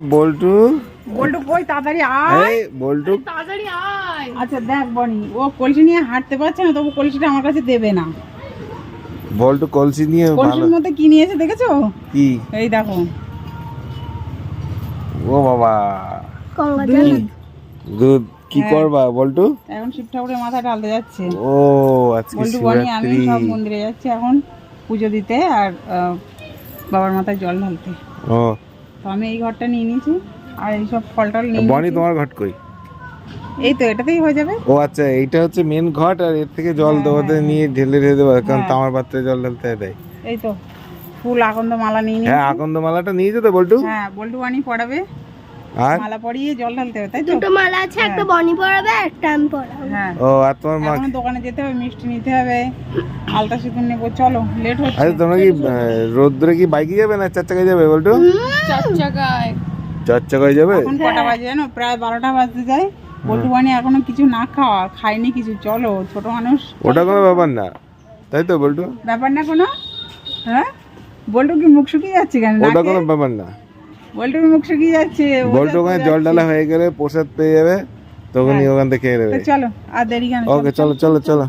বল্টু? বল্টু কই তাড়াতাড়ি আয়। এই বল্টু। তাড়াতাড়ি আয়। আচ্ছা দেখ বনি ও কলসি নিয়ে হাঁটতে পারছে না তবু কলসিটা আমার কাছে দেবে না। বল্টু কলসি নিয়ে কলসির মধ্যে কি নিয়েছে দেখেছ? কি? এই দেখো। ও বাবা। দুধ। কি হ্যাঁ। করবা বল্টু? এখন শিব ঠাকুরের মাথা ঢালতে যাচ্ছে। ও আজকে বল্টু বনি আমি সব মন্দিরে যাচ্ছি এখন পুজো দিতে আর আহ, বাবার মাথায় জল ঢালতে। ও তো আমি এই ঘরটা নিয়ে নিয়েছি আর এই সব ফল টল নিয়ে বনি তোমার ঘট কই? এই তো এটাতেই হয়ে যাবে। ও আচ্ছা এইটা হচ্ছে মেন ঘট আর এর থেকে জল হ্যাঁ, দেওয়াতে হ্যাঁ, নিয়ে ঢেলে ঢেলে দেবো কারণ হ্যাঁ। তামার পাত্রে জল ঢালতে দেয়। এই তো ফুল আকন্দ মালা নিয়ে হ্যাঁ আকন্দ মালাটা নিয়ে যেতে বল্টু। হ্যাঁ বল্টু বানি পড়াবে। আর? মালা পরিয়ে জল ঢালতে হবে তাই তো? দুটো মালা আছে একটা বনি পড়াবে একটা আমি পড়াবো হ্যাঁ। ও আর তোমার মা এখন দোকানে যেতে হবে মিষ্টি নিতে হবে আলতা সিঁদুর নেব চলো লেট হচ্ছে। আরে তোমরা কি রোদ্রে কি বাইকে যাবে না চার চাকায় যাবে বল্টু? চার চাকায় চার চাকায় যাবে? এখন কটা বাজে জানো? প্রায় বারোটা বাজতে যায়। বল্টু বানি এখনও কিছু না খাওয়া খাইনি কিছু চলো ছোট মানুষ। ওটা কোনো ব্যাপার না। তাই তো বল্টু? ব্যাপার না কোনো? হ্যাঁ? বল্টু কি মুখ শুকিয়ে যাচ্ছে কেন? ওটা? কোনো ব্যাপার না। বল্টু মুখ শুকিয়ে যাচ্ছে? বল্টু ওখানে জল ডালা হয়ে গেলে প্রসাদ পেয়ে যাবে তখনই ওখান থেকে খেয়ে নেবে। চলো আর দেরি কেন? ওকে চলো চলো। চলো।